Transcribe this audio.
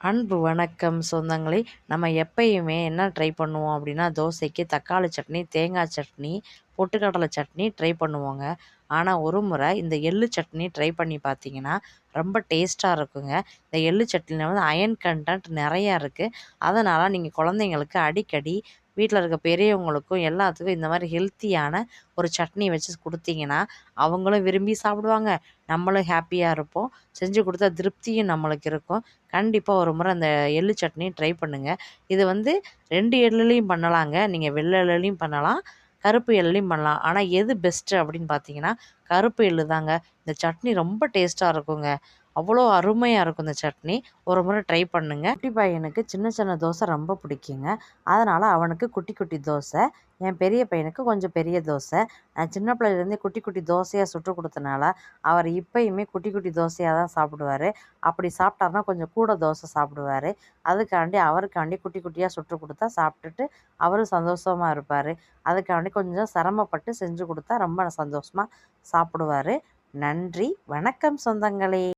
அன்பு வணக்கம் சொந்தங்களே நம்ம எப்பயுமே என்ன ட்ரை பண்ணுவோம் அப்படின்னா தோசைக்கு தக்காளி சட்னி தேங்காய் சட்னி பொட்டுக்கடலை சட்னி ட்ரை பண்ணுவோங்க. ஆனால் ஒரு முறை இந்த எள்ளு சட்னி ட்ரை பண்ணி பார்த்தீங்கன்னா ரொம்ப டேஸ்ட்டாக இருக்குங்க. இந்த எள்ளு சட்னியில் வந்து அயன் கண்டென்ட் நிறையா இருக்குது அதனால் நீங்கள் குழந்தைங்களுக்கு அடிக்கடி வீட்டில் இருக்க பெரியவங்களுக்கும் எல்லாத்துக்கும் இந்த மாதிரி ஹெல்த்தியான ஒரு சட்னி வச்சு கொடுத்தீங்கன்னா அவங்களும் விரும்பி சாப்பிடுவாங்க. நம்மளும் ஹாப்பியாக இருப்போம். செஞ்சு கொடுத்தா திருப்தியும் நம்மளுக்கு இருக்கும். கண்டிப்பாக ஒரு முறை அந்த எள்ளு சட்னி ட்ரை பண்ணுங்கள் இது வந்து ரெண்டு எள்ளுலேயும் பண்ணலாங்க. நீங்கள் வெள்ளை எள்ளுலேயும் பண்ணலாம் கருப்பு எள்ளையும் பண்ணலாம். ஆனால் எது பெஸ்ட்டு அப்படின்னு பார்த்தீங்கன்னா கருப்பு எள்ளு தாங்க. இந்த சட்னி ரொம்ப டேஸ்ட்டாக இருக்குங்க. அவ்வளோ அருமையாக இருக்கும் இந்த சட்னி. ஒரு முறை ட்ரை பண்ணுங்க. குட்டி பையனுக்கு சின்ன சின்ன தோசை ரொம்ப பிடிக்குங்க. அதனால் அவனுக்கு குட்டி குட்டி தோசை என் பெரிய பையனுக்கு கொஞ்சம் பெரிய தோசை. நான் சின்ன பிள்ளையிலேருந்தே குட்டி குட்டி தோசையாக சுட்டு கொடுத்தனால அவர் இப்போயுமே குட்டி குட்டி தோசையாக தான் சாப்பிடுவார். அப்படி சாப்பிட்டாருனா கொஞ்சம் கூட தோசை சாப்பிடுவார். அதுக்காண்டி அவருக்காண்டி குட்டி குட்டியாக சுட்டு கொடுத்தா சாப்பிட்டுட்டு அவரும் சந்தோஷமாக இருப்பார். அதுக்காண்டி கொஞ்சம் சிரமப்பட்டு செஞ்சு கொடுத்தா ரொம்ப சந்தோஷமாக சாப்பிடுவார். நன்றி வணக்கம் சொந்தங்களே.